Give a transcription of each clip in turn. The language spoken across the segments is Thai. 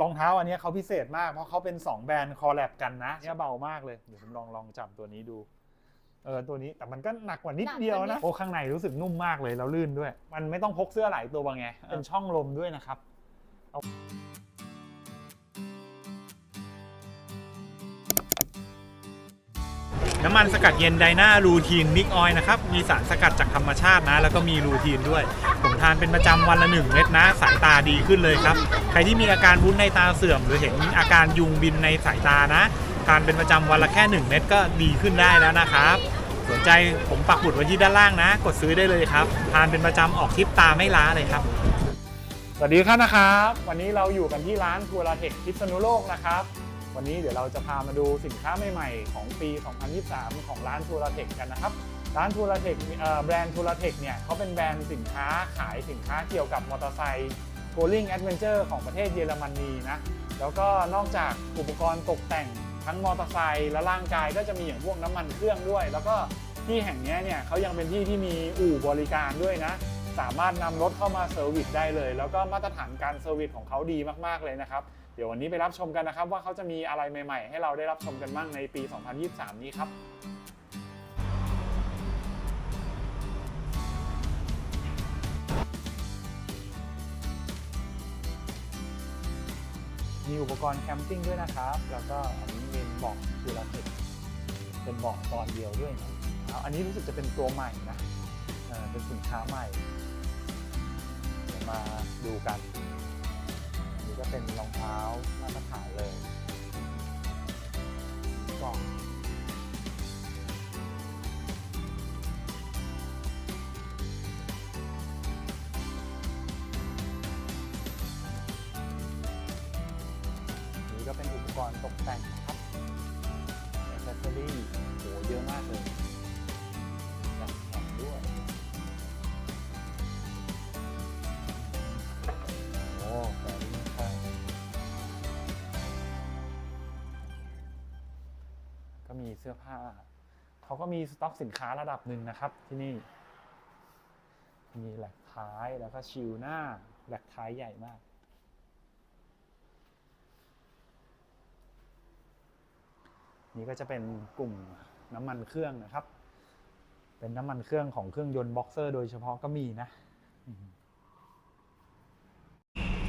รองเท้าอันเนี้ยเขาพิเศษมาก เพราะเขาเป็น 2 แบรนด์คอลแลบกันนะเนี่ยเบามากเลยเดี๋ยวผมลองลองจับตัวนี้ดูเออตัวนี้แต่มันก็หนักกว่านิดหนักกว่าเดียวนินะดโอ้ข้างในรู้สึกนุ่มมากเลยแล้วลื่นด้วย มันไม่ต้องพกเสื้อหลายตัวไงเป็นช่องลมด้วยนะครับน้ำมันสกัดเย็นไดนารูทีนมิกออยนะครับ มีสารสกัดจากธรรมชาตินะ แล้วก็มีรูทีนด้วย ผม ทานเป็นประจำวันละ1เม็ดนะ สายตาดีขึ้นเลยครับ ใครที่มีอาการวุ้นในตาเสื่อม หรือเห็นอาการยุงบินในสายตานะ ทานเป็นประจำวันละแค่ 1 เม็ดก็ดีขึ้นได้แล้วนะครับสนใจผมปักหมุดไว้ที่ด้านล่างนะ กดซื้อได้เลยครับ ทานเป็นประจำออกทริปตาไม่ล้าเลยครับสวัสดีครับนะครับ วันนี้เราอยู่กันที่ร้านทัวร์ลาเทคพิษณุโลกนะครับวันนี้เดี๋ยวเราจะพามาดูสินค้าใหม่ๆ ของปี 2023 ของร้านทัวร์ลาเทคกันนะครับ ร้านทัวร์ลาเทคแบรนด์ทัวร์ลาเทคเนี่ยเขาเป็นแบรนด์สินค้าขายสินค้าเกี่ยวกับมอเตอร์ไซค์โกลิงแอดเวนเจอร์ของประเทศเยอรมนีนะแล้วก็นอกจากอุปกรณ์ตกแต่งทั้งมอเตอร์ไซค์และร่างกายก็จะมีอย่างพวกน้ำมันเครื่องด้วย แล้วก็ที่แห่งนี้เนี่ยเขายังเป็นที่ที่มีอู่บริการด้วยนะ สามารถนำรถเข้ามาเซอร์วิสได้เลย แล้วก็มาตรฐานการเซอร์วิสของเขาดีมากๆเลยนะครับ เดี๋ยววันนี้ไปรับชมกันนะครับ ว่าเขาจะมีอะไรใหม่ ๆ ให้เราได้รับชมกันบ้างในปี 2023 นี้ครับ มีอุปกรณ์แคมปิ้งด้วยนะครับ แล้วก็อันนี้เป็นเบอกคูลาเทคเป็นเบอกตอนเดียวด้วยนะอาอันนี้รู้สึกจะเป็นตัวใหม่นะเเป็นสินค้าใหม่เดี๋ยวมาดูกันอันนี้ก็เป็นรองเท้ามาตรฐานเลยกล่อง เสื้อผ้า เขาก็มีสต็อกสินค้าระดับหนึ่งนะครับที่นี่ มีแหลกท้ายแล้วก็ชิลหน้าแหลกท้ายใหญ่มาก นี่ก็จะเป็นกลุ่มน้ำมันเครื่องนะครับ เป็นน้ำมันเครื่องของเครื่องยนต์บ็อกเซอร์โดยเฉพาะก็มีนะ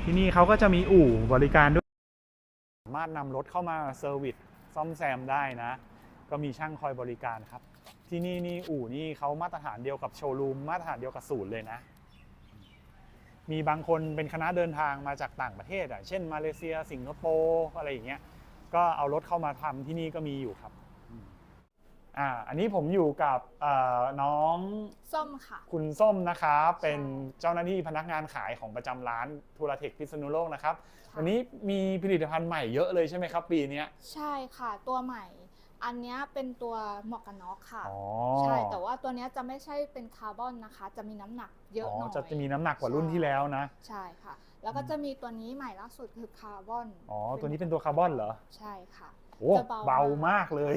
ที่นี่เขาก็จะมีอู่บริการด้วย สามารถนำรถเข้ามาเซอร์วิสซ่อมแซมได้นะ ก็มีช่างคอยบริการครับ ที่นี่นี่อู่นี่เขามาตรฐานเดียวกับโชว์รูมมาตรฐานเดียวกับศูนย์เลยนะ มีบางคนเป็นคณะเดินทางมาจากต่างประเทศอะเช่นมาเลเซีย สิงคโปร์อะไรอย่างเงี้ยก็เอารถเข้ามาทำที่นี่ก็มีอยู่ครับอืมอ่าอันนี้ผมอยู่กับเอ่อน้องส้มค่ะ คุณส้มนะครับใช่เป็นเจ้าหน้าที่พนักงานขายของประจำร้านทูราเทคพิษณุโลกนะครับค่ะวันนี้มีผลิตภัณฑ์ใหม่เยอะเลยใช่ไหมครับ ปีเนี้ยใช่ค่ะ ตัวใหม่ อันเนี้ยเป็นตัวหมวกกันน็อกค่ะ อ๋อใช่ แต่ว่าตัวเนี้ยจะไม่ใช่เป็นคาร์บอนนะคะ จะมีน้ำหนักเยอะอ๋อหน่อย จะจะมีน้ำหนักกว่ารุ่นที่แล้วนะ ใช่ค่ะ แล้วก็จะมีตัวนี้ใหม่ล่าสุดคือคาร์บอนอ๋อ ตัวนี้เป็นตัวคาร์บอนเหรอ ใช่ค่ะ โอ้จะเบาเบามากเลย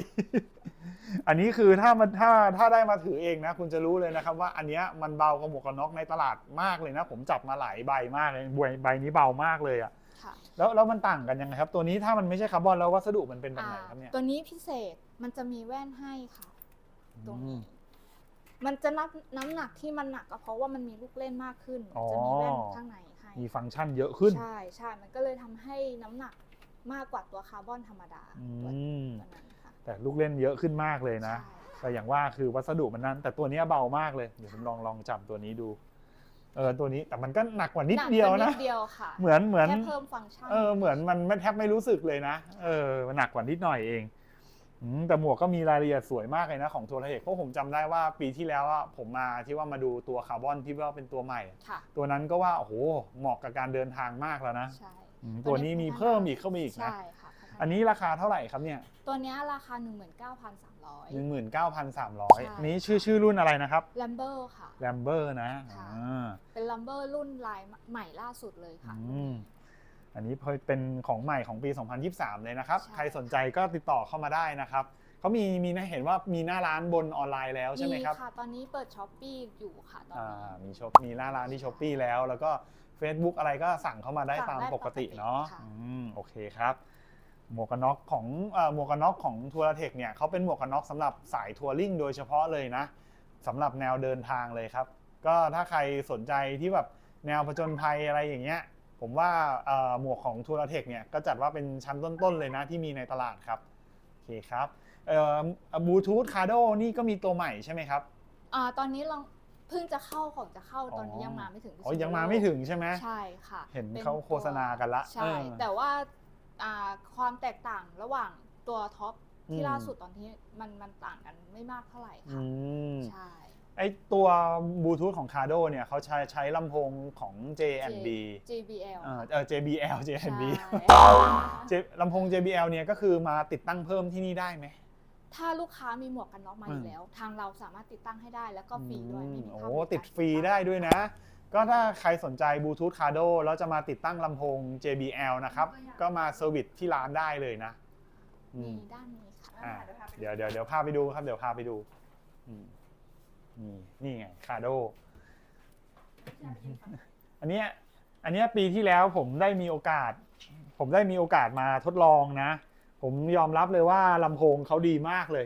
อันนี้คือถ้ามันถ้าถ้าได้มาถือเองนะ คุณจะรู้เลยนะครับว่าอันเนี้ยมันเบากว่าหมวกกันน็อกในตลาดมากเลยนะ ผมจับมาหลายใบมากเลยใบใบนี้เบามากเลยอะ ค่ะ แล้วแล้วมันต่างกันยังไงครับ ตัวนี้ถ้ามันไม่ใช่คาร์บอนแล้ววัสดุมันเป็นแบบอ่าไหนครับเนี่ยตัวนี้พิเศษมันจะมีแว่นให้ค่ะตรงอืนี้มมันจะนับน้ำหนักที่มันหนักก็เพราะว่ามันมีลูกเล่นมากขึ้นอ๋อจะมีแว่นข้างในให้มีฟังก์ชันเยอะขึ้น ใช่ใช่มันก็เลยทำให้น้ำหนักมากกว่าตัวคาร์บอนธรรมดาอืตัวมตัวนั้นค่ะแต่ลูกเล่นเยอะขึ้นมากเลยนะใช่แต่อย่างว่าคือวัสดุมันนั้น แต่ตัวเนี้ยเบามากเลยเดี๋ยวผมลองลองจับตัวนี้ดู เออตัวนี้แต่มันก็หนักกว่านิดเดียวหกกานะนิดเดียวค่ะเหมือนเหมือนแค่เพิ่มฟังก์ชันเออเหมือนมันไม่แทบไม่รู้สึกเลยนะเออมันหนักกว่านิดหน่อยเองอืมแต่หมวกก็มีรายละเอียดสวยมากเลยนะของตัวเทคเพราะผมจำได้ว่าปีที่แล้วอะผมมาที่ว่ามาดูตัวคาร์บอนที่ว่าเป็นตัวใหม่ค่ะตัวนั้นก็ว่าโอ้โหเหมาะกับการเดินทางมากแล้วนะใช่อืมตัวนี้มีเพิ่มอีกเข้ามาอีกนะใช่ค่ะ อันนี้ราคาเท่าไหร่ครับเนี่ยตัวเนี้ยราคา 19,300หนึ่งหมื่นเก้าพันสามร้อยใช่อันนี้ชื่อชื่อรุ่นอะไรนะครับแลมเบอร์ค่ะ แลมเบอร์นะค่ะ อ่าเป็นลัมเบอร์รุ่นลายใหม่ล่าสุดเลยค่ะ อืมอันนี้เป็นของใหม่ของปี 2023 เลยนะครับ ใช่ ใครสนใจก็ติดต่อเข้ามาได้นะครับเขามีมีนะเห็นว่ามีหน้าร้านบนออนไลน์แล้วใช่ไหมครับ ค่ะ ตอนนี้เปิดช้อปปี้อยู่ค่ะตอนอ่านี้มีช็อปมีหน้าร้านที่ช้อปปีแล้ว แล้วก็ Facebook อะไรก็สั่งเข้ามาได้สั่งตามได้ปกติปกติเนาะค่ะ อืมโอเคครับ หมวกกันน็อกของเอ่อหมวกกันน็อกของทัวร์เทคเนี่ยเขาเป็นหมวกกันน็อกสำหรับสายทัวริงโดยเฉพาะเลยนะสำหรับแนวเดินทางเลยครับ ก็ถ้าใครสนใจที่แบบแนวผจญภัยอะไรอย่างเงี้ยผมว่าเอ่อหมวกของทัวร์เทคเนี่ยก็จัดว่าเป็นชั้นต้นๆเลยนะที่มีในตลาดครับโอเคครับเอ่อบลูทูธคาร์โดนี่ก็มีตัวใหม่ใช่ไหมครับอ่าตอนนี้ลองเพิ่งจะเข้าของจะเข้าอ๋อตอนนี้ยังมาไม่ถึงอ๋อยังมาไม่ถึงใช่ไหมใช่ค่ะ เห็นป็เขาโฆษณากันละใช่เออแต่ว่าอ่า ความแตกต่างระหว่างตัวท็อปที่อืมล่าสุดตอนที่มันมันต่างกันไม่มากเท่าไหร่อืค่ะมใช่ไอตัวบลูทูธของคาร์โดเนี่ยเขาใช้ใช้ลำโพงของ J&B JBL เอ่อเออ JBL JNB ใช่ J- ลำโพง JBL เนี่ยก็คือมาติดตั้งเพิ่มที่นี่ได้ไหม ถ้าลูกค้ามีหมวกกันน็อกมาออืยู่มแล้ว ทางเราสามารถติดตั้งให้ได้แล้วก็ฟรีด้วยไม่มีโอ้ค่าบริการติดฟรีได้ด้วยนะ ก็ถ้าใครสนใจบลูทูธคาร์โดแล้วจะมาติดตั้งลำโพง JBL นะครับ ก็มาเซอร์วิสที่ร้านได้เลยนะอืมีมด้านนี้ค่ะอะเดี๋ยวเดี๋ยวเดี๋ยวพาไปดูครับ เดี๋ยวพาไปดูอืมนี่นี่ไงคาร์โด อันเนี้ยอันเนี้ยปีที่แล้วผมได้มีโอกาส ผมได้มีโอกาสมาทดลองนะ ผมยอมรับเลยว่าลำโพงเขาดีมากเลย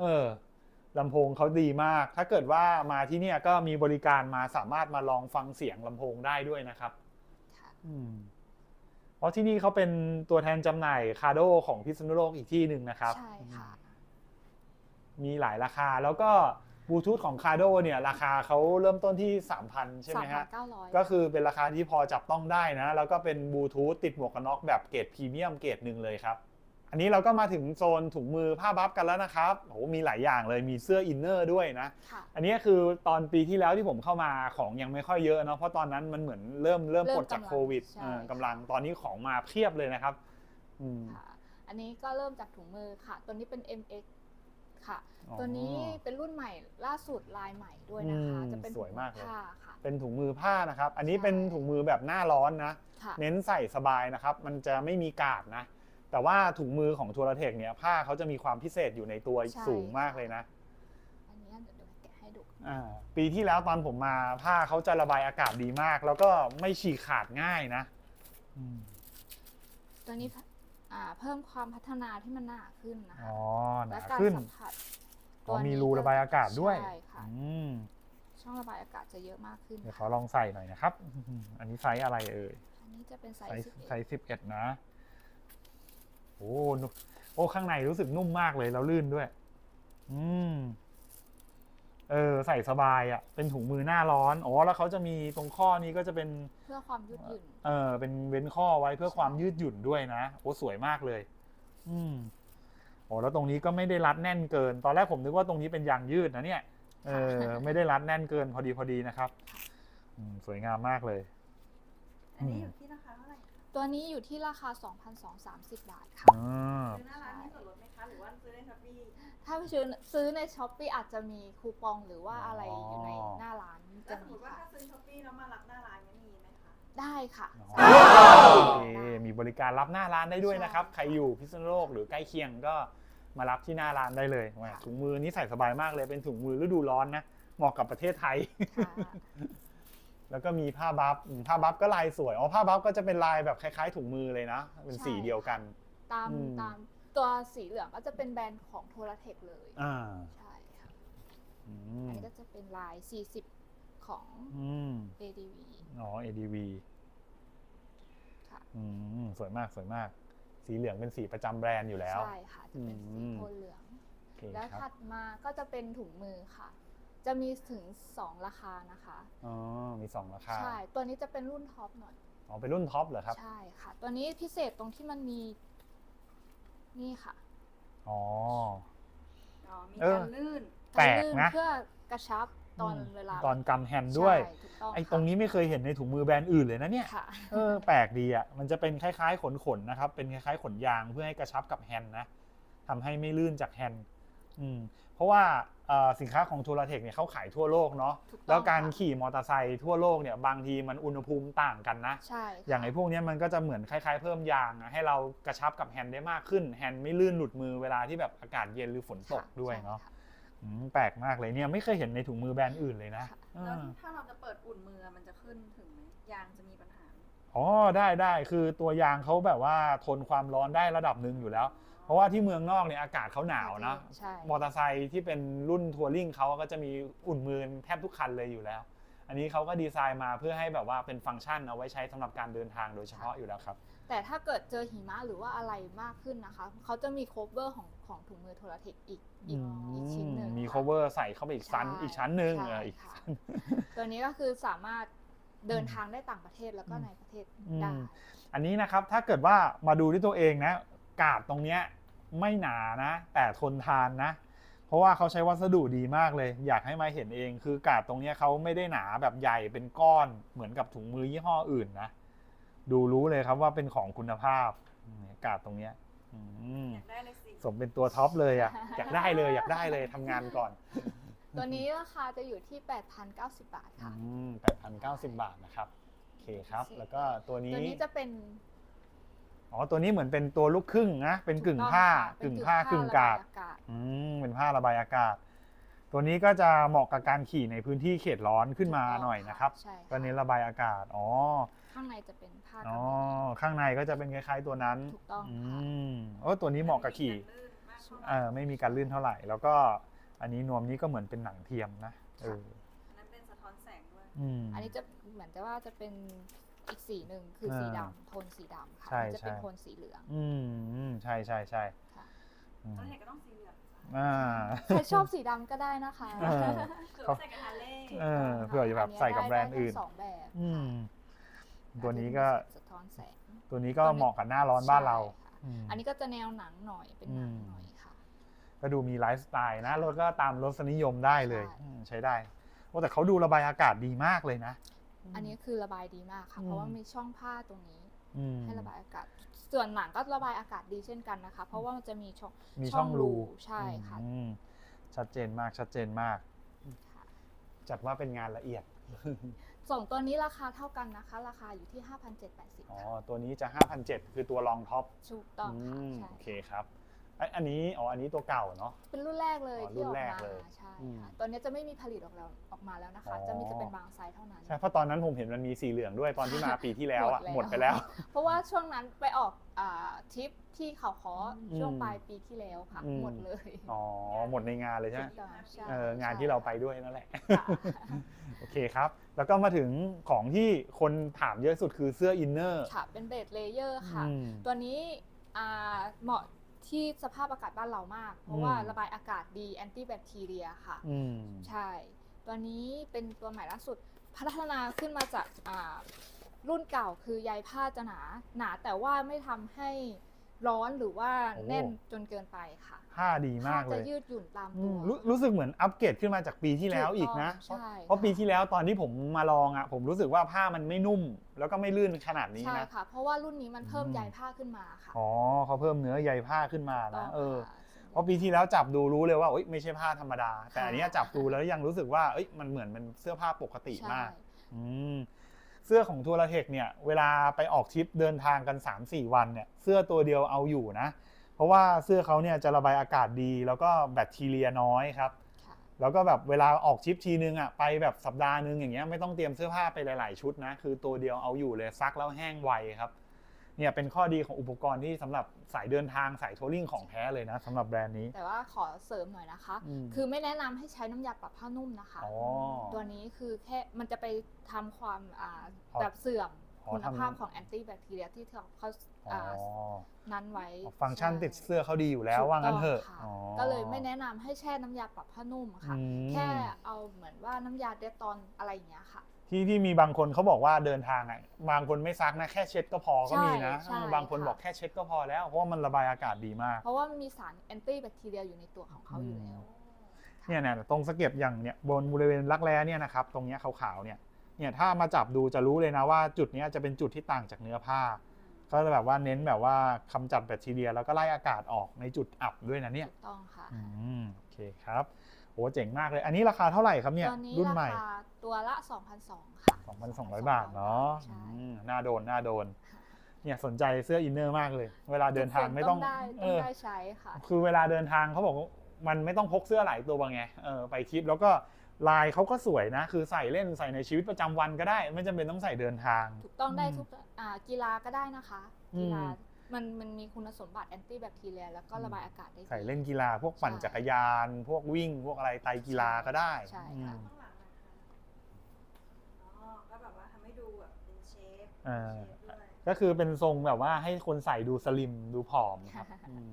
เออ ลำโพงเขาดีมาก ถ้าเกิดว่ามาที่เนี่ยก็มีบริการมาสามารถมาลองฟังเสียงลำโพงได้ด้วยนะครับค่ะอืมเพราะที่นี่เขาเป็นตัวแทนจำหน่ายคาร์โดของพิษณุโลกอีกที่หนึ่งนะครับ ใช่ค่ะ มีหลายราคาแล้วก็บลูทูธของคาร์โดเนี่ยราคาเขาเริ่มต้นที่ 3,000 ใช่ไหมฮะ 3,900 ก็คือเป็นราคาที่พอจับต้องได้นะ แล้วก็เป็นบลูทูธติดหมวกกันน็อกแบบเกรดพรีเมียมเกรดหนึ่งเลยครับ อันนี้เราก็มาถึงโซนถุงมือผ้าบัฟกันแล้วนะครับโหมีหลายอย่างเลยมีเสื้ออินเนอร์ด้วยนะ ค่ะ อันนี้คือตอนปีที่แล้วที่ผมเข้ามาของยังไม่ค่อยเยอะเนาะเพราะตอนนั้นมันเหมือนเริ่มเริ่มเริ่มปลดจากกำลังโควิดใช่ เออกำลังตอนนี้ของมาเพียบเลยนะครับอืม ค่ะ อันนี้ก็เริ่มจากถุงมือค่ะ ตัวนี้เป็น MX ค่ะ อ๋อตัวนี้เป็นรุ่นใหม่ล่าสุดลายใหม่ด้วยนะคะ อืมจะเป็นสวยมากเลย ผ้าค่ะ เป็นถุงมือผ้านะครับ อันนี้ใช่ เป็นถุงมือแบบหน้าร้อนนะ ค่ะ เน้นใส่สบายนะครับ มันจะไม่มีกาดนะ แต่ว่าถุงมือของทัวร์เทคเนี่ยผ้าเขาจะมีความพิเศษอยู่ในตัวใช่ สูงมากเลยนะอันนี้เดี๋ยวเดี๋ยวแกะให้ดูอ่าปีที่แล้วตอนผมมาผ้าเขาจะระบายอากาศดีมาก แล้วก็ไม่ฉีกขาดง่ายนะอืมตัวนี้อ่าเพิ่มความพัฒนาที่มันหนาขึ้นนะคะอ๋อหและนาการขึ้นสัมผัสอ๋อมีนี้รูระบายอากาศด้วยใช่ค่ะอืมช่องระบายอากาศจะเยอะมากขึ้นเดี๋ยวขค่ะอลองใส่หน่อยนะครับอืมอันนี้ไซส์อะไรเอ่ย อันนี้จะเป็นไซไซส์ส์11ไซส์สิบเอ็ดนะ โอ้นุ่มโอ้ข้างในรู้สึกนุ่มมากเลยแล้วลื่นด้วย อืม เออ ใส่สบายอะ่ะ เป็นถุงมือหน้าร้อน อ๋อ แล้วเขาจะมีตรงข้อนี้ก็จะเป็น เพื่อความยืดหยุ่น เออ เป็นเว้นข้อไว้เพื่อความยืดหยุ่นด้วยนะ โอ้สวยมากเลย อืมโอ้แล้วตรงนี้ก็ไม่ได้รัดแน่นเกิน ตอนแรกผมนึกว่าตรงนี้เป็นยางยืดนะเนี่ย เออ ไม่ได้รัดแน่นเกินพอดีพอดีนะครับอืมสวยงามมากเลย อันนี้อยู่ที่ราคาเท่าไหร่คะ ตัวนี้อยู่ที่ราคา 2,230 บาทค่ะ อ่าซื้อหน้าร้านมีส่วนลดไหมคะ หรือว่าซื้อในช้อปปี้ถ้าไปซื้อซื้อในช้อปปีอาจจะมีคูปองหรือว่าอะไรอยู่ในหน้าร้านแล้จะวสมมมีติว่าค่ะ ถ้าซื้อช้อปปี้แล้วมารับหน้าร้านเนี้มีไหมคะ ได้ค่ะอ๋อโอเคมีบริการรับหน้าร้านได้ด้วยนะครับ ใครอยู่พิษณุโลกหรือใกล้เคียงก็มารับที่หน้าร้านได้เลยแหมถุงมือนี้ใส่สบายมากเลยเป็นถุงมือฤดูร้อนนะเหมาะกับประเทศไทย ค่ะ แล้วก็มีผ้าบัฟอืมผ้าบัฟก็ลายสวยอ๋อผ้าบัฟก็จะเป็นลายแบบคล้าย ๆ ถุงมือเลยนะ เป็นสีเดียวกัน ตามอืม ตามตัวสีเหลืองก็จะเป็นแบรนด์ของโทรเทคเลย อ่าใช่ค่ะอือันมนี้ก็จะเป็นลาย 40 ของ อืม ADV อ๋อ ADV ค่ะ อืมสวยมากสวยมาก สีเหลืองเป็นสีประจำแบรนด์อยู่แล้ว ใช่ค่ะ จะเป็นสีอืม โทนเหลือง โอเคแล้วครัถับดมาก็จะเป็นถุงมือค่ะ จะมีถึง 2 ราคานะคะ อ๋อ มีสองราคา ใช่ ตัวนี้จะเป็นรุ่นท็อปหน่อย อ๋อ เป็นรุ่นท็อปเหรอครับ ใช่ค่ะ ตัวนี้พิเศษตรงที่มันมี นี่ค่ะ อ๋อ อ๋อ มีเออการลื่นแปลกลื่นะ เพื่อกระชับตอนเวลา ตอนกำแฮนด์ด้วยใช่ถูกต้องไอ้ค่ะตรงนี้ไม่เคยเห็นในถุงมือแบรนด์อื่นเลยนะเนี่ยค่ะเออ แปลกดีอะ มันจะเป็นคล้ายๆ ขนๆ นะครับ เป็นคล้ายๆ ขนยางเพื่อให้กระชับกับแฮนด์นะทำให้ไม่ลื่นจากแฮนด์อืม เพราะว่าเอ่อ สินค้าของทูราเทคเนี่ยเขาขายทั่วโลกเนาะถูกต้องแล้วการค่ะขี่มอเตอร์ไซค์ทั่วโลกเนี่ยบางทีมันอุณหภูมิต่างกันนะใช่ค่ะอย่างไอ้พวกเนี้ยมันก็จะเหมือนคล้ายๆ เพิ่มยางอะให้เรากระชับกับแฮนด์ได้มากขึ้นแฮนด์ไม่ลื่นหลุดมือเวลาที่แบบอากาศเย็นหรือฝนตกค่ะด้วยใช่เนาะค่อืมแปลกมากเลยเนี่ยไม่เคยเห็นในถุงมือแบรนด์อื่นเลยนะค่ะเอแล้วอถ้าเราจะเปิดอุ่นมือมันจะขึ้นถึงไหมยางจะมีปัญหาไหมอ๋อได้ได้คือตัวยางเขาแบบว่าทนความร้อนได้ระดับหนึ่งอยู่แล้วเพ ราะว่าที่เมืองนอกเนี่ยอากาศเขาหนาวนะใช่มอเตอร์ไซค์ที่เป็นรุ่นทัวริงเขาก็จะมีอุ่นมือแทบทุกคันเลยอยู่แล้ว อันนี้เขาก็ดีไซน์มาเพื่อให้แบบว่าเป็นฟังก์ชันเอาไว้ใช้สำหรับการเดินทางโดยเฉพาะอยู่แล้วครับ แต่ถ้าเกิดเจอหิมะหรือว่าอะไรมากขึ้นนะคะเขาจะมีโคเวอร์ของของถุงมือโทรเทคอีกอีกอีกชิ้นหนึ่งมีค่ะ cover ใส่เข้าไปอีกชั้นใช่อีกชั้นหนึ่งใช่เอออีกค่ะชั้นตัวนี้ก็คือสามารถเดินทางได้ต่างประเทศแล้วก็ในประเทศอืมได้อันนี้นะครับถ้าเกิดว่ามาดูที่ตัวเองนะกาดตรงเนี้ย ไม่หนานะ แต่ทนทานนะ เพราะว่าเขาใช้วัสดุดีมากเลย อยากให้มาเห็นเอง คือกาดตรงเนี้ยเขาไม่ได้หนาแบบใหญ่เป็นก้อนเหมือนกับถุงมือยี่ห้ออื่นนะ ดูรู้เลยครับว่าเป็นของคุณภาพเนี่ยกาดตรงเนี้ยอืมอยากได้เลยสิสมเป็นตัวท็อปเลยอะอยากได้เลยอยากได้เลยทำงานก่อน ตัวนี้ราคาจะอยู่ที่ 8,090 บาทค่ะแปดพันเก้าสิบบาทนะครับโอเคครับ แล้วก็ตัวนี้ตัวนี้จะเป็น อ๋อตัวนี้เหมือนเป็นตัวลูกครึ่งนะเป็นกึ่งผ้าถูกึ่งต้องผ้าค่ะกึ่งกาดเป็นผ้ระบยอากาศอืมเป็นผ้าระบายอากาศ ตัวนี้ก็จะเหมาะกับการขี่ในพื้นที่เขตร้อนขึ้นมาถูกต้องหน่อยนะครับใช่ค่ะตัวนี้ระบายอากาศอ๋อข้างในจะเป็นผ้ากำอ๋อมะหยี่ข้างในก็จะเป็นคล้ายๆตัวนั้น ถูกต้องอืค่ะมโอ้ตัวนี้เหมาะกับขี่ลื่นมากเท่าไหร่เออไม่มีการลื่นเท่าไหร่ แล้วก็อันนี้นวมนี้ก็เหมือนเป็นหนังเทียมนะเอออันนั้นเป็นสะท้อนแสงด้วย อืมอันนี้จะเหมือนจะว่าจะเป็น อีกสีหนึ่งคือสีอ่าดำโทนสีดำค่ะใช่อันนี้จะเป็นใช่โทนสีเหลือง อืมอืมใช่ใช่ใช่ค่ะอืมตอนไหนก็ต้องสีเหลืองอ่าใครชอบสีดำก็ได้นะคะเออเผื่อใส่กับฮาร์เลย์เออเผื่อจะแบบใส่กับแบรนด์อื่นได้ทั้งสองแบบอืมค่ะตัวนี้ก็สะท้อนแสงตัวนี้ก็เหมาะกับหน้าร้อนบ้านเราใช่ค่ะอืมอันนี้ก็จะแนวหนังหน่อยเป็นหนังอืมหน่อยค่ะ ก็ดูมีไลฟ์สไตล์นะรถก็ตามรสนิยมได้เลยใช่อืมใช้ได้โอ้แต่เขาดูระบายอากาศดีมากเลยนะ อันนี้คือระบายดีมากค่ะอืมเพราะว่ามีช่องผ้าตรงนี้อืมให้ระบายอากาศ ส่วนหนังก็ระบายอากาศดีเช่นกันนะคะ เพราะว่ามันจะมีช่องมีช่องรูใช่ค่ะอืมชัดเจนมากชัดเจนมากค่ะจัดว่าเป็นงานละเอียดส่งตัวนี้ราคาเท่ากันนะคะ ราคาอยู่ที่ 5,780อ๋อค่ะตัวนี้จะ 5,700 คือตัวรองท็อปถูกต้องค่ะอืมใช่โอเคครับไอยอันนี้อ๋ออันนี้ตัวเก่าเนาะ เป็นรุ่นแรกเลยอ๋อที่ออกรุ่นแรกมาเลยใช่อืม ค่ะตัวนี้จะไม่มีผลิตออกแล้วออกมาแล้วนะคะอ๋อจะมีจะเป็นบางไซส์เท่านั้น ใช่เพราะตอนนั้นผมเห็นมันมีสีเหลืองด้วยตอนที่มาปีที่แล้วอะหหมมดดไปแล้แล้ววเพราะว่าช่วงนั้นไปออกอ่าทริปที่เขาคออืมช่วงปลายปีที่แล้วค่ะอืม หมดเลย อ๋อหมดในงานเลยใช่ไหมใช่ เอองานที่เราไปด้วยนั่นแหละ ค่ะโอเคครับ แล้วก็มาถึงของที่คนถามเยอะสุดคือเสื้ออินเนอร์ค่ะเป็นเบสเลเยอร์ค่ะ อืม ตัวนี้อ่าเหมาะ ที่สภาพอากาศบ้านเรามาก เพอืราะมว่าระบายอากาศดีแอนตี้แบคทีเรียค่ะอืมใช่ ตัวนี้เป็นตัวใหม่ล่าสุด พัฒนาขึ้นมาจากอ่ารุ่นเก่าคือใยผ้าจะหนา หนาแต่ว่าไม่ทำให้ร้อนหรือว่าโอ้แน่นจนเกินไปค่ะผ้าดีมากเลผ้ยจะยืดหยุ่นตามอืตัวมรู้รู้สึกเหมือนอัปเกรดขึ้นมาจากปีที่แล้วอีกนะถูกต้องใช่เพราะค่ะปีที่แล้วตอนที่ผมมาลองอะผมรู้สึกว่าผ้ามันไม่นุ่ม แล้วก็ไม่ลื่นขนาดนี้ใช่นะ ค่ะ เพราะว่ารุ่นนี้มันเพิ่มอืม ใยผ้าขึ้นมาค่ะอ๋อเขาเพิ่มเนื้อใยผ้าขึ้นมาต้นะงเออค่ะเพราะปีที่แล้วจับดูรู้เลยว่าเอ้ยไม่ใช่ผ้าธรรมดา แต่ค่ะอันเนี้ยจับดูแล้วยังรู้สึกว่าเอ้ยมันเหมือนเป็นเสื้อผ้าปกติใช่มาก อืมเสื้อของทัวร์เทคเนี่ยเวลาไปออกทริปเดินทางกัน 3-4 วันเนี่ยเสื้อตัวเดียวเอาอยู่นะ เพราะว่าเสื้อเขาเนี่ยจะระบายอากาศดีแล้วก็แบคทีเรียน้อยครับค่ะ แล้วก็แบบเวลาออกทริปทีนึงอะไปแบบสัปดาห์นึงอย่างเงี้ยไม่ต้องเตรียมเสื้อผ้าไปหลาย ๆ ชุดนะ คือตัวเดียวเอาอยู่เลยซักแล้วแห้งไวครับเนี่ยเป็นข้อดีของอุปกรณ์ที่สำหรับสายเดินทางสายทัวริงของแท้เลยนะสำหรับแบรนด์นี้ แต่ว่าขอเสริมหน่อยนะคะอืมคือไม่แนะนำให้ใช้น้ำยาปรับผ้านุ่มนะคะอ๋อตัวนี้คือแค่มันจะไปทำความอ่าอ๋อแบบเสื่อมอ๋อคุณทำภาพของแอนตี้แบคทีเรียที่เขาเขา อ๋ออ่านั้นไว้ฟังก์ชันใช่ติดเสื้อเขาดีอยู่แล้วถูกว่างั้นเถอะต้งค่อ๋อก็เลยไม่แนะนำให้แช่น้ำยาปรับผ้านุ่มค่ะอืมแค่เอาเหมือนว่าน้ำยาเดตอนอะไรอย่างเงี้ยค่ะ ที่ที่มีบางคนเขาบอกว่าเดินทางอะบางคนไม่ซักนะแค่เช็ดก็พอก็มีนะใช่ใช่เออบางคนค่ะบอกแค่เช็ดก็พอแล้วเพราะว่ามันระบายอากาศดีมาก เพราะว่ามันมีสารแอนตี้แบคทีเรียอยู่ในตัวของเขาอยู่แล้วเนี่ยเนี่ยตรงสะเก็บอย่างเนี่ยบนบริเวณรักแร้เนี่ยนะครับตรงเนี้ยขาวๆเนี่ยเนี่ยถ้ามาจับดูจะรู้เลยนะว่าจุดเนี้ยจะเป็นจุดที่ต่างจากเนื้อผ้า ก็จะแบบว่าเน้นแบบว่าคำจัดแบคทีเรีย แล้วก็ไล่อากาศออกในจุดอับด้วยนะเนี่ยถูกต้องค่ะอืมโอเคครับโหเจ๋งมากเลย อันนี้ราคาเท่าไหร่ครับเนี่ยตัวนี้รุ่นราใหม่คาตัวละ 2,200ค่ะ2,200 บาทเนาะใช่อืมน่าโดนน่าโดนเนี่ยสนใจเสื้ออินเนอร์มากเลย เวลาเดินทางไม่ต้องทุกคนได้เอต้องอได้ใช้ค่ะ คือเวลาเดินทางเขาบอกว่ามันไม่ต้องพกเสื้อหลายตัวไงเออไปทริปแล้วก็ ลายเขาก็สวยนะ คือใส่เล่นใส่ในชีวิตประจำวันก็ได้ ไม่จำเป็นต้องใส่เดินทาง ถูกต้องได้อืมทุกอ่ากีฬาก็ได้นะคะอืมกีฬามันมันมีคุณสมบัติแอนตี้แบคทีเรียแล้วก็ระบายอากาศได้ดี ใส่เล่นกีฬาพวกปั่นใช่จักรยาน พวกวิ่ง พวกอะไรไตรกีฬาก็ได้ใช่อืค่ะมข้างหลังนะคะอ๋อก็แบบว่าทำให้ดูแบบเป็นเชฟอ่า เชฟด้วยก็คือเป็นทรงแบบว่าให้คนใส่ดูสลิมดูผอมครับ อืม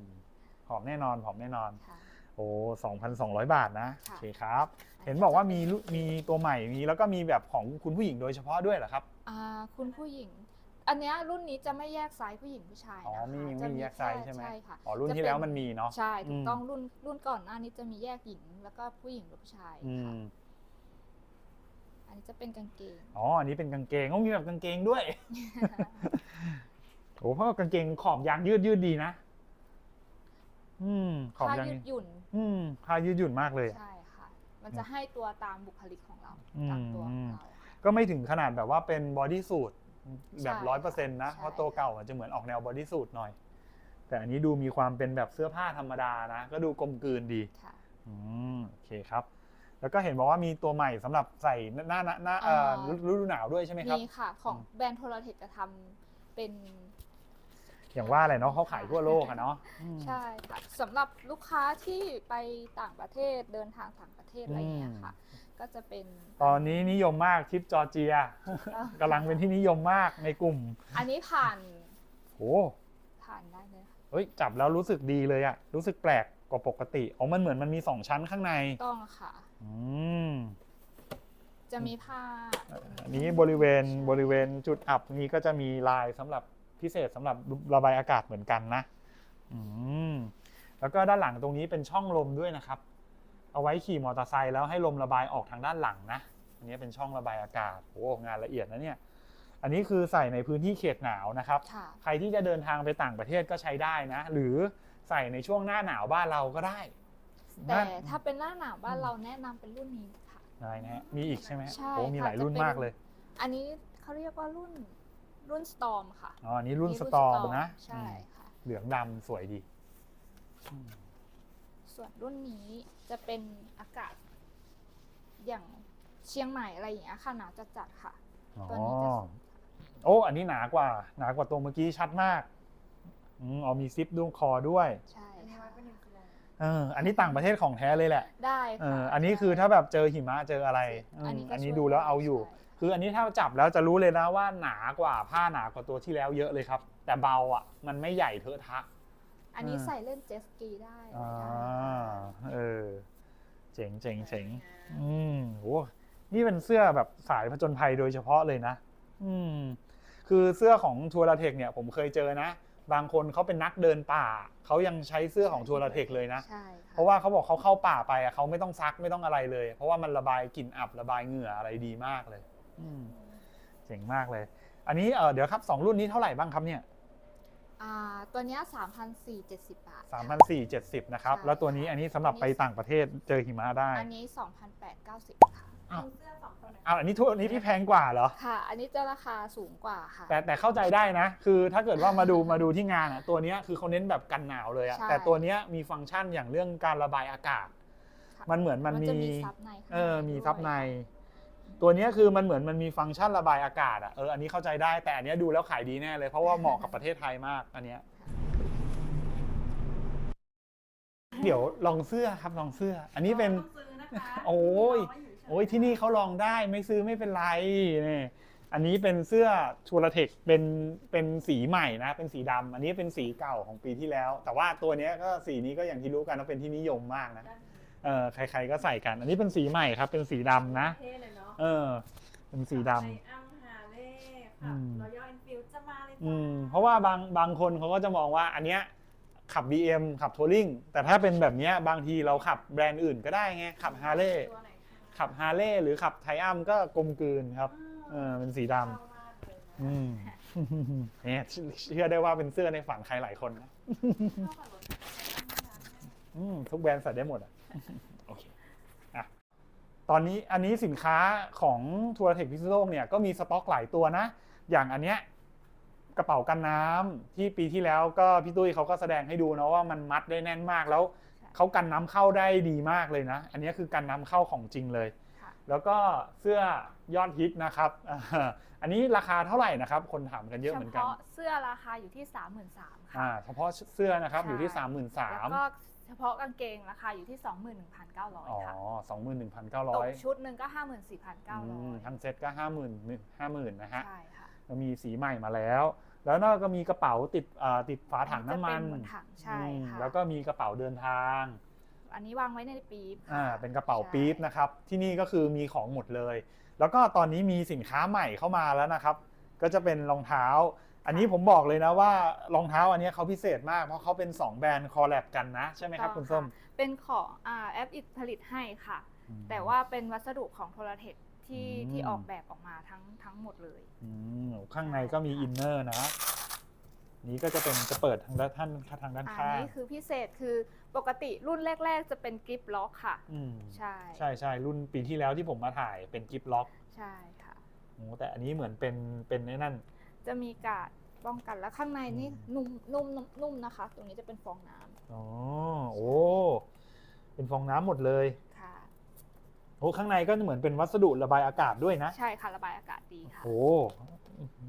ผอมแน่นอนผอมแน่นอน ค่ะ โอ้2,200บาทนะโอค่ะเคครับ เห็นบอกว่ามีลุมีตัวใหม่มีแล้วก็มีแบบของคุณผู้หญิงโดยเฉพาะด้วยเหรอครับอ่าคุณผู้หญิง อันเนี้ยรุ่นนี้จะไม่แยกไซส์ผู้หญิงผู้ชายอ๋อนะคะไม่มีจะไม่มีแยกไซส์ค่ใช่ไหมใช่ค่ะอ๋อรุ่นจะที่เป็แล้วมันมีเนาะใช่ถูกมต้องรุ่นรุ่นก่อนหน้านี้จะมีแยกหญิง แล้วก็ผู้หญิงหรือผู้ชายอืค่ะมอันนี้จะเป็นกางเกงอ๋ออันนี้เป็นกางเกงต้องมีแบบกางเกงด้วยโอ้เพราะว่ากางเกงขอบยางยืดยืดดีนะ อืมขอบผ้ายางยืดหยุ่น อืมผ้ายืดหยุ่นมากเลยอะ ใช่ค่ะ มันจะให้ตัวตามบุคลิกของเราอืม ตามตัวของเรา ก็ไม่ถึงขนาดแบบว่าเป็นบอดี้สูทแบบใช่ร้อยเปอร์เซ็นต์นะ ใช่ เพราะตัวเก่ามันจะเหมือนออกแนวบอดี้สูทหน่อย แต่อันนี้ดูมีความเป็นแบบเสื้อผ้าธรรมดานะ ก็ดูกลมกลืนดี ค่ะ อืมโอเคครับ แล้วก็เห็นบอกว่ามีตัวใหม่สำหรับใส่หน้าหน้าหน้าเอ่ออ่า ฤดูหนาวด้วยใช่ไหมครับ มีค่ะ ของแบรนด์โทรเทคจะทำเป็น อย่างว่าอะไรเนาะเขาขายทั่วโลกอะเนาะอืม ใช่ค่ะสำหรับลูกค้าที่ไปต่างประเทศเดินทางต่างประเทศอะไรอย่างเงี้ยค่ะ ก็จะเป็นตอนนี้นิยมมากทริปจอร์เจียกำลังเป็นที่นิยมมากในกลุ่มอันนี้ผ่านโอ้ผ่านได้เลยค่ะเฮ้ยจับแล้วรู้สึกดีเลยอะรู้สึกแปลกกว่าปกติอ๋อมันเหมือนมันมีสองชั้นข้างใน ต้องค่ะ อืมจะมีผ้าอันนี้บริเวณบริเวณจุดอับนี้ก็จะมีลายสำหรับ พิเศษสำหรับระบายอากาศเหมือนกันนะอืมแล้วก็ด้านหลังตรงนี้เป็นช่องลมด้วยนะครับ เอาไว้ขี่มอเตอร์ไซค์แล้วให้ลมระบายออกทางด้านหลังนะอันนี้เป็นช่องระบายอากาศโอ้งานละเอียดนะเนี่ยอันนี้คือใส่ในพื้นที่เขตหนาวนะครับค่ะใครที่จะเดินทางไปต่างประเทศก็ใช้ได้นะ หรือใส่ในช่วงหน้าหนาวบ้านเราก็ได้ แต่นะถ้าเป็นหน้าหนาวบ้านเราแนะนำเป็นรุ่นนี้ค่ะอะไรนะฮะมีอีกใช่ไหมใช่โอ้มีค่ะหลายรุ่นจะเป็นมากเลย อันนี้เขาเรียกว่ารุ่น รุ่น Storm ค่ะ อ๋ออันนี้รุ่นนี่สตอมนะใช่อืมค่ะ เหลืองดำสวยดี ส่วนรุ่นนี้จะเป็นอากาศ อย่างเชียงใหม่อะไรอย่างเงี้ยค่ะหนาวจัดๆค่ะอ๋อตัวนี้จะโอ้ อันนี้หนากว่า หนากว่าตัวเมื่อกี้ชัดมากอืมอ๋อมีซิปดูคอด้วย ใช่อันนี้ค่ะไว้เป็นนิวซีแลนด์เออ อันนี้ต่างประเทศของแท้เลยแหละ ได้เอค่ะออันนี้คือถ้าแบบเจอหิมะเจออะไรอืมอันนี้ก็อันนี้ช่วยดูแล้วเอาอยู่ใช่ คืออันนี้ถ้าจับแล้วจะรู้เลยนะว่าหนากว่าผ้าหนากว่าตัวที่แล้วเยอะเลยครับ แต่เบาอะ มันไม่ใหญ่เทอะทะ อันนี้อ่าใส่เล่นเจตสกีได้อะไรอ่าได้เออเจ๋งเจ๋งเจ๋งอืมโหนี่เป็นเสื้อแบบสายผจญภัยโดยเฉพาะเลยนะ อืม คือเสื้อของทัวร์ลาเทคเนี่ยผมเคยเจอนะ บางคนเขาเป็นนักเดินป่า เขายังใช้เสื้อของทัวร์ลาเทคเลยนะใช่ค่เพราะว่าเขาบอกเขาเข้าป่าไปอะเขาไม่ต้องซักไม่ต้องอะไรเลย เพราะว่ามันระบายกลิ่นอับระบายเหงื่ออะไรดีมากเลยอืม เจ๋งมากเลย อันนี้เออเดี๋ยวครับสองรุ่นนี้เท่าไหร่บ้างครับเนี่ยอ่าตัวเนี้สามพันสี่เจ็ดสิบบาทสามพันสี่เจ็ดสิบนะครับใช่แล้วตัวนี้อันนี้สำหรับไปต่างประเทศเจอหิมะได้ อันนี้สองพันแปดเก้าสิบค่ะอ้าวดูเสื้อสองตัวไหนอ้าวอันนี้ทั่วอันนี้พี่แพงกว่าเหรอ ค่ะ อันนี้จะราคาสูงกว่าค่ะ แต่แต่เข้าใจได้นะ คือถ้าเกิดว่ามาดูมาดูที่งานอะ ตัวเนี้ยคือเขาเน้นแบบกันหนาวเลยอะใช่แต่ตัวเนี้ยมีฟังก์ชันอย่างเรื่องการระบายอากาศค่ะมันเหมือนมันมีจะมีซับในข้างเออมีด้วยซับใน ตัวเนี้ยคือมันเหมือนมันมีฟังก์ชันระบายอากาศอะเอออันนี้เข้าใจได้แต่อันเนี้ยดูแล้วขายดีแน่เลย เพราะว่าเหมาะกับประเทศไทยมากอันเนี้ยเดี๋ยวลองเสื้อครับลองเสื้อ อันนี้เป็นต้องซื้อนะคะโอ้ยรไว้เฉๆโอ้ยที่นี่เขาลองได้ไม่ซื้อไม่เป็นไรนี่อันนี้เป็นเสื้อชูรเทคเป็นเป็นสีใหม่นะเป็นสีดำอันนี้เป็นสีเก่าของปีที่แล้ว แต่ว่าตัวเนี้ยก็สีนี้ก็อย่างที่รู้กันว่าเป็นที่นิยมมากนะด้านนี้ เออใครๆก็ใส่กัน อันนี้เป็นสีใหม่ครับ เป็นสีดำนะ เท่เลยเนาะเออ เป็นสีดำไออัมฮาเล่อืค่ะมรอยัลแอนฟิลจะมาเลยอืจ้มเพราะว่าบางบางคนเขาก็จะมองว่าอันเนี้ยขับ BM ขับทัวริงแต่ถ้าเป็นแบบเนี้ยบางทีเราขับแบรนด์อื่นก็ได้ไง ขับฮาร์เลย์ตัวไหนคะขับฮาร์เลย์หรือขับไทอัมก็กลมกลืนครับ เออเป็นสีดำชอบมากเลยนะอืมเนี่ยเชื่อได้ว่าเป็นเสื้อในฝันใครหลายคนนะเข้ากับรถไออัมฮาเล่อืมทุกแบรนด์ใส่ได้หมดอะ โอเคอะตอนนี้อันนี้สินค้าของทัวร์เทคพิซโลกเนี่ยก็มีสต็อกหลายตัวนะ อย่างอันเนี้ยกระเป๋ากันน้ำที่ปีที่แล้วก็พี่ตุ้ยเขาก็แสดงให้ดูนะว่ามันมัดได้แน่นมากแล้วเขากันน้ำเข้าได้ดีมากเลยนะ อันนี้คือกันน้ำเข้าของจริงเลยค่ะแล้วก็เสื้อยอดฮิตนะครับอ่าอันนี้ราคาเท่าไหร่นะครับ คนถามกันเยอะเฉเหมือนกันพาะเสื้อราคาอยู่ที่ 33,000ค่ะอ่าเฉพาะเสื้อนะครับอยู่ที่ใช่แล้วก็33,000 เฉพาะกางเกงราคาอยู่ที่ 21,900อ๋อค่ะตก21,900ชุดหนึ่งก็อืม54,900 ทั้งเซ็ตก็50,000 50,000นะฮะใช่ค่ะก็มีสีใหม่มาแล้ว แล้วนอกก็มีกระเป๋าติดอ่าติดฝาถังน้ำมันจะเป็นเหมือนถังใช่อืมค่ะแล้วก็มีกระเป๋าเดินทาง อันนี้วางไว้ในปี๊บค่ะอ่าเป็นกระเป๋าใช่ปี๊บนะครับ ที่นี่ก็คือมีของหมดเลย แล้วก็ตอนนี้มีสินค้าใหม่เข้ามาแล้วนะครับ ก็จะเป็นรองเท้า อันนี้ผมบอกเลยนะว่ารองเท้าอันนี้เขาพิเศษมากเพราะเขาเป็น 2 แบรนด์คอลแลบกันนะ ใช่ไหมครับต้คุองณส้มะเป็นของอ่าแอปอิดผลิตให้ค่ะอืมแต่ว่าเป็นวัสดุของโทรเทคที่อืม ที่ออกแบบออกมาทั้งทั้งหมดเลย อืมข้างในก็มีอินเนอร์นะ นี้ก็จะเป็นจะเปิดทางด้านท่านทางด้านอันข้างนี้คือพิเศษคือปกติรุ่นแรก ๆ จะเป็นกริปล็อกค่ะ อืมใช่ใช่ใช่รุ่นปีที่แล้วที่ผมมาถ่ายเป็นกิฟล็อกใช่ค่ะ โอ้แต่อันนี้เหมือนเป็นเป็นไอ้นั่น จะมีการดป้องกันแล้วข้างในนี่อืมนุ่มนุ่มนุ่มนะคะ ตรงนี้จะเป็นฟองน้ำอ๋อโอ้เป็นฟองน้ำหมดเลยค่ะโอ้ข้างในก็เหมือนเป็นวัสดุระบายอากาศด้วยนะใช่ค่ะระบายอากาศดีค่ะโอ้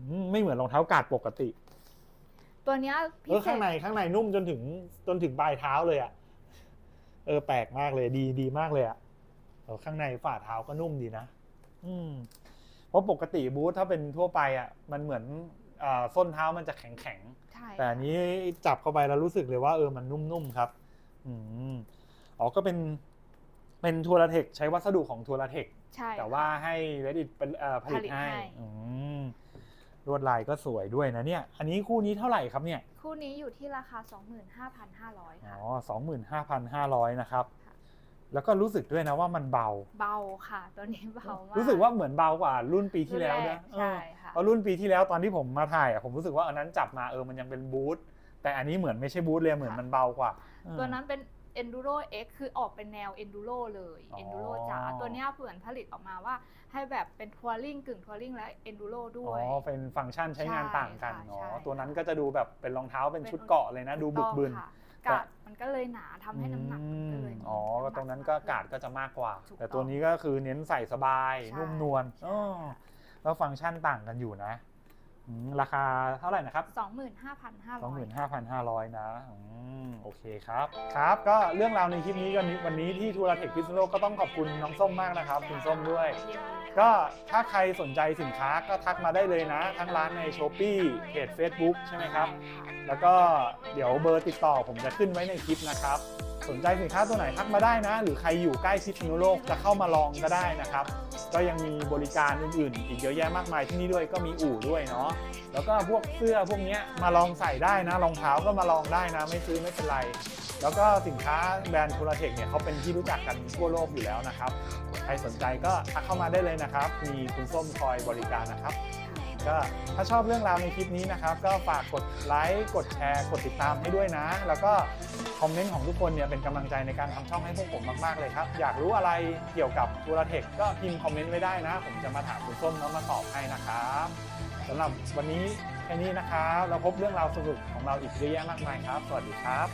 อืมไม่เหมือนรองเท้ากาดปกติ ตัวเนี้ยพิเออเศข้างษในข้างในนุ่มจนถึงจนถึงปลายเท้าเลยอะ่ะเออแปลกมากเลยดีดีมากเลยอะ่ะเออข้างในฝ่าเท้าก็นุ่มดีนะอืม เพราะปกติบูทถ้าเป็นทั่วไปอะ่ะมันเหมือนอ่าส้นเท้ามันจะแข็งแข็งๆใช่แต่อันนี้จับเข้าไปแล้วรู้สึกเลยว่าเออมันนุ่มๆครับอืมอ๋อก็เป็นเป็นทัวร์เทคใช้วัสดุของทัวร์เทคใช่แต่ว่าให้ Reddit เป็นเอ่อผลิตผลิตให้ให้อืมลวดลายก็สวยด้วยนะเนี่ยอันนี้คู่นี้เท่าไหร่ครับเนี่ย คู่นี้อยู่ที่ราคา 25,500อ๋ค่ะอสองหมื่นห้าพันห้าร้อยนะครับค่ะ แล้วก็รู้สึกด้วยนะว่ามันเบา เบาค่ะ ตัวนี้เบามาก รู้สึกว่าเหมือนเบากว่ารุ่นปีที่แล้วนะรุ่นแรกใช่เออค่ะเพราะรุ่นปีที่แล้วตอนที่ผมมาถ่ายอะผมรู้สึกว่าอันนั้นจับมาเออมันยังเป็นบูทแต่อันนี้เหมือนไม่ใช่บูทเลยเหมือนมันเบากว่า ตัวนั้นเป็น enduro x คือออกเป็นแนว enduro เลยอ๋อ enduro จ๋าตัวเนี้ยเหมือนผลิตออกมาว่า ให้แบบเป็นทัวริงกึ่งทัวริงและ enduro ด้อ๋วอยเป็นฟังก์ชันใช้งานต่างกันใช่ค่ะอ๋อใช่ตัวนั้นก็จะดูแบบเป็นรองเท้าเป็นเป็นชุดเกาะเลยนะ ดูบึกบึนต้องค่ะ กาดมันก็เลยหนาทำให้น้ำหนักมันก็เลยมีอ๋อำหก็ตรงนั้นก็กาดก็จะมากกว่าถูกแต่ตัวนี้ก็คือเน้นใส่สบายใช่นุ่มนวลใช่อ๋อค่ะแล้วฟังก์ชันต่างกันอยู่นะ อืมราคาเท่าไหร่นะครับ 25,500 25,500 นะอืมโอเคครับ ครับ ก็เรื่องราวในคลิปนี้กันนี้วันนี้ที่ทูราเทคพิษณุโลกก็ต้องขอบคุณน้องส้มมากนะครับ คุณส้มด้วยยินดีค่ะก็ถ้าใครสนใจสินค้าก็ทักมาได้เลยนะ ทั้งร้านใน s h อ p e e เพจ Facebook ใช่ไหมครับ แล้วก็เดี๋ยวเบอร์ติดต่อผมจะขึ้นไว้ในคลิปนะครับ สนใจสินค้าตัวไหนทักมาได้นะ หรือใครอยู่ใกล้พิษณุโลกจะเข้ามาลองก็ได้นะครับ ก็ยังมีบริการอื่นๆ อีกเยอะแยะมากมายที่นี่ด้วยก็มีอู่ด้วยเนาะแล้วก็พวกเสื้อพวกนี้มาลองใส่ได้นะรองเท้าก็มาลองได้นะ ไม่ซื้อไม่เป็นไร แล้วก็สินค้าแบรนด์ทูราเทคเนี่ยเขาเป็นที่รู้จักกันทั่วโลกอยู่แล้วนะครับ ใครสนใจก็ทักเข้ามาได้เลยนะครับ มีคุณส้มคอยบริการนะครับ ก็ถ้าชอบเรื่องราวในคลิปนี้นะครับ ก็ฝากกดไลค์กดแชร์กดติดตามให้ด้วยนะ แล้วก็คอมเมนต์ของทุกคนเนี่ยเป็นกำลังใจในการทำช่องให้พวกผมมากๆเลยครับ อยากรู้อะไรเกี่ยวกับทูราเทคก็พิมพ์คอมเมนต์ไว้ได้นะ ผมจะมาถามคุณส้มแล้วมาตอบให้นะครับสำหรับวันนี้แค่นี้นะครับเราพบเรื่องราวสนุกของเราอีกเยอะแยะมากมายครับ สวัสดีครับ